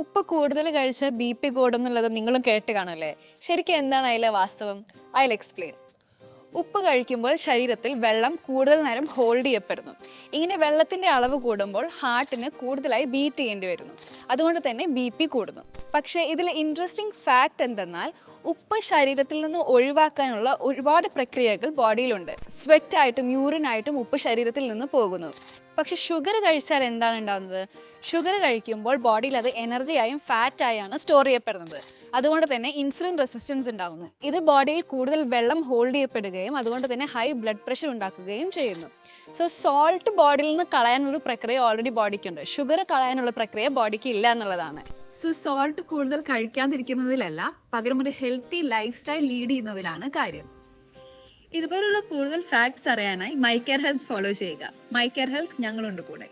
ഉപ്പ് കൂടുതൽ കഴിച്ച ബി പി കൂടുന്നുള്ളത് നിങ്ങളും കേട്ട് കാണുമല്ലേ ശരിക്കും എന്താണ് അതിലെ വാസ്തവം? ഐ എക്സ്പ്ലെയിൻ ഉപ്പ് കഴിക്കുമ്പോൾ ശരീരത്തിൽ വെള്ളം കൂടുതൽ നേരം ഹോൾഡ് ചെയ്യപ്പെടുന്നു. ഇങ്ങനെ വെള്ളത്തിന്റെ അളവ് കൂടുമ്പോൾ ഹാർട്ടിന് കൂടുതലായി ബീറ്റ് ചെയ്യേണ്ടി വരുന്നു. അതുകൊണ്ട് തന്നെ ബി പി കൂടുന്നു. പക്ഷേ ഇതിൽ ഇൻട്രസ്റ്റിംഗ് ഫാക്റ്റ് എന്തെന്നാൽ ഉപ്പ് ശരീരത്തിൽ നിന്ന് ഒഴിവാക്കാനുള്ള ഒരുപാട് പ്രക്രിയകൾ ബോഡിയിലുണ്ട്. സ്വെറ്റായിട്ടും യൂറിനായിട്ടും ഉപ്പ് ശരീരത്തിൽ നിന്ന് പോകുന്നു. പക്ഷെ ഷുഗർ കഴിച്ചാൽ എന്താണ് ഉണ്ടാകുന്നത്? ഷുഗർ കഴിക്കുമ്പോൾ ബോഡിയിൽ അത് എനർജിയായും ഫാറ്റായാണ് സ്റ്റോർ ചെയ്യപ്പെടുന്നത്. അതുകൊണ്ട് തന്നെ ഇൻസുലിൻ റെസിസ്റ്റൻസ് ഉണ്ടാകുന്നു. ഇത് ബോഡിയിൽ കൂടുതൽ വെള്ളം ഹോൾഡ് ചെയ്യപ്പെടുകയും അതുകൊണ്ട് തന്നെ ഹൈ ബ്ലഡ് പ്രഷർ ഉണ്ടാക്കുകയും ചെയ്യുന്നു. സോ സോൾട്ട് ബോഡിയിൽ നിന്ന് കളയാനുള്ള പ്രക്രിയ ഓൾറെഡി ബോഡിക്കുണ്ട് ഷുഗർ കളയാനുള്ള പ്രക്രിയ ബോഡിക്ക് ഇല്ല എന്നുള്ളതാണ്. സോ സോൾട്ട് കൂടുതൽ കഴിക്കാതിരിക്കുന്നതിലല്ല പകരം ഒരു ഹെൽത്തി ലൈഫ് സ്റ്റൈൽ ലീഡ് ചെയ്യുന്നതിലാണ് കാര്യം. ഇതുപോലുള്ള കൂടുതൽ ഫാക്ട്സ് അറിയാനായി മൈ കെയർ ഹെൽത്ത് ഫോളോ ചെയ്യുക. മൈ കെയർ ഹെൽത്ത് ഞങ്ങളുണ്ട് കൂടെ.